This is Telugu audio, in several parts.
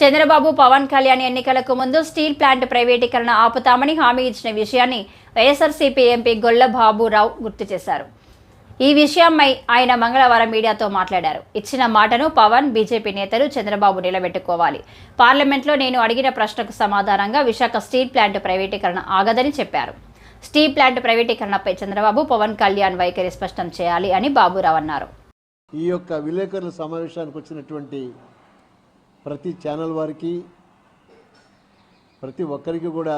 చంద్రబాబు పవన్ కళ్యాణ్ ఎన్నికలకు ముందు స్టీల్ ప్లాంట్ ప్రైవేటీకరణ ఆపుతామని హామీ ఇచ్చిన విషయాన్ని వైఎస్ఆర్సీపీ ఎంపీ గొల్ల బాబురావు గుర్తు చేశారు. ఈ విషయమై ఆయన మంగళవారం మీడియాతో మాట్లాడారు. ఇచ్చిన మాటను పవన్ బీజేపీ నేతలు చంద్రబాబు నిలబెట్టుకోవాలి. పార్లమెంట్లో నేను అడిగిన ప్రశ్నకు సమాధానంగా విశాఖ స్టీల్ ప్లాంట్ ప్రైవేటీకరణ ఆగదని చెప్పారు. స్టీల్ ప్లాంట్ ప్రైవేటీకరణపై చంద్రబాబు పవన్ కళ్యాణ్ వైఖరి స్పష్టం చేయాలి అని బాబురావు అన్నారు. ఈ యొక్క విలేకరుల సమావేశానికి వచ్చినటువంటి ప్రతి ఛానల్ వారికి ప్రతి ఒక్కరికి కూడా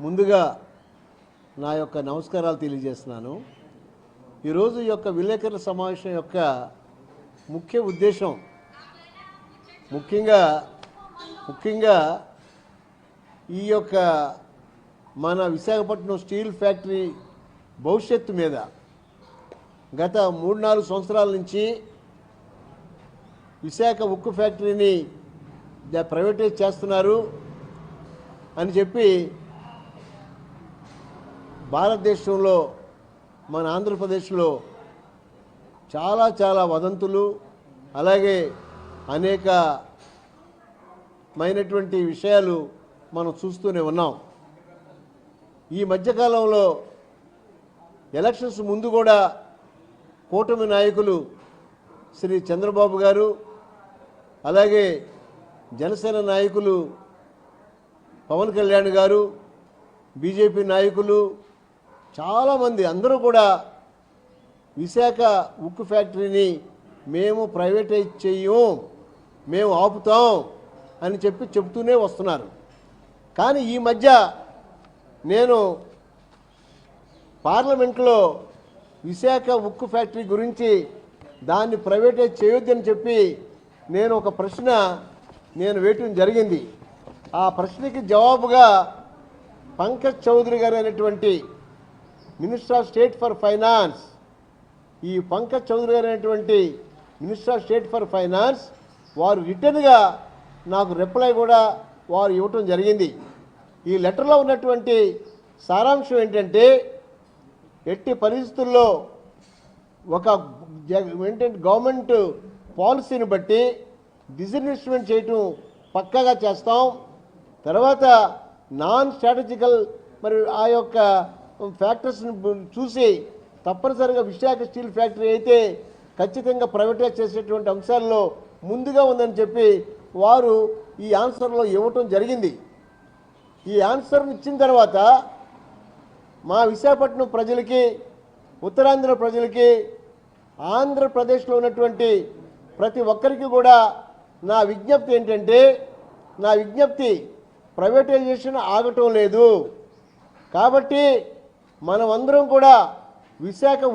ముందుగా నా యొక్క నమస్కారాలు తెలియజేస్తున్నాను. ఈరోజు యొక్క విలేకరుల సమావేశం యొక్క ముఖ్య ఉద్దేశం ముఖ్యంగా ముఖ్యంగా ఈ యొక్క మన విశాఖపట్నం స్టీల్ ఫ్యాక్టరీ భవిష్యత్తు మీద గత మూడు నాలుగు సంవత్సరాల నుంచి విశాఖ ఉక్కు ఫ్యాక్టరీని ప్రైవేటైజ్ చేస్తున్నారు అని చెప్పి భారతదేశంలో మన ఆంధ్రప్రదేశ్లో చాలా చాలా వదంతులు అలాగే అనేక మైనటువంటి విషయాలు మనం చూస్తూనే ఉన్నాం. ఈ మధ్యకాలంలో ఎలక్షన్స్ ముందు కూడా కూటమి నాయకులు శ్రీ చంద్రబాబు గారు అలాగే జనసేన నాయకులు పవన్ కళ్యాణ్ గారు బీజేపీ నాయకులు చాలామంది అందరూ కూడా విశాఖ ఉక్కు ఫ్యాక్టరీని మేము ప్రైవేటైజ్ చెయ్యం మేము ఆపుతాం అని చెప్పి చెప్తూనే వస్తున్నారు. కానీ ఈ మధ్య నేను పార్లమెంట్లో విశాఖ ఉక్కు ఫ్యాక్టరీ గురించి దాన్ని ప్రైవేటైజ్ చేయొద్దని చెప్పి నేను ఒక ప్రశ్న నేను వేయటం జరిగింది. ఆ ప్రశ్నకి జవాబుగా పంకజ్ చౌదరి గారు అనేటువంటి minister of state for finance ఈ పంకజ్ చౌదరి గారు అనేటువంటి minister of state for finance వారు రిటర్న్గా నాకు రిప్లై కూడా వారు ఇవ్వటం జరిగింది. ఈ లెటర్లో ఉన్నటువంటి సారాంశం ఏంటంటే ఎట్టి పరిస్థితుల్లో ఒక ఏంటంటే గవర్నమెంట్ పాలసీని బట్టి డిజిన్వెస్ట్మెంట్ చేయటం పక్కాగా చేస్తాం. తర్వాత నాన్ స్ట్రాటజికల్ మరి ఆ యొక్క ఫ్యాక్టర్స్ని చూసి తప్పనిసరిగా విశాఖ స్టీల్ ఫ్యాక్టరీ అయితే ఖచ్చితంగా ప్రైవేటైజ్ చేసేటువంటి అంశాల్లో ముందుగా ఉందని చెప్పి వారు ఈ ఆన్సర్లో ఇవ్వటం జరిగింది. ఈ ఆన్సర్ ఇచ్చిన తర్వాత మా విశాఖపట్నం ప్రజలకి ఉత్తరాంధ్ర ప్రజలకి ఆంధ్రప్రదేశ్లో ఉన్నటువంటి ప్రతి ఒక్కరికి కూడా నా విజ్ఞప్తి ఏంటంటే నా విజ్ఞప్తి ప్రైవేటైజేషన్ ఆగటం లేదు. కాబట్టి మనమందరం కూడా విశాఖ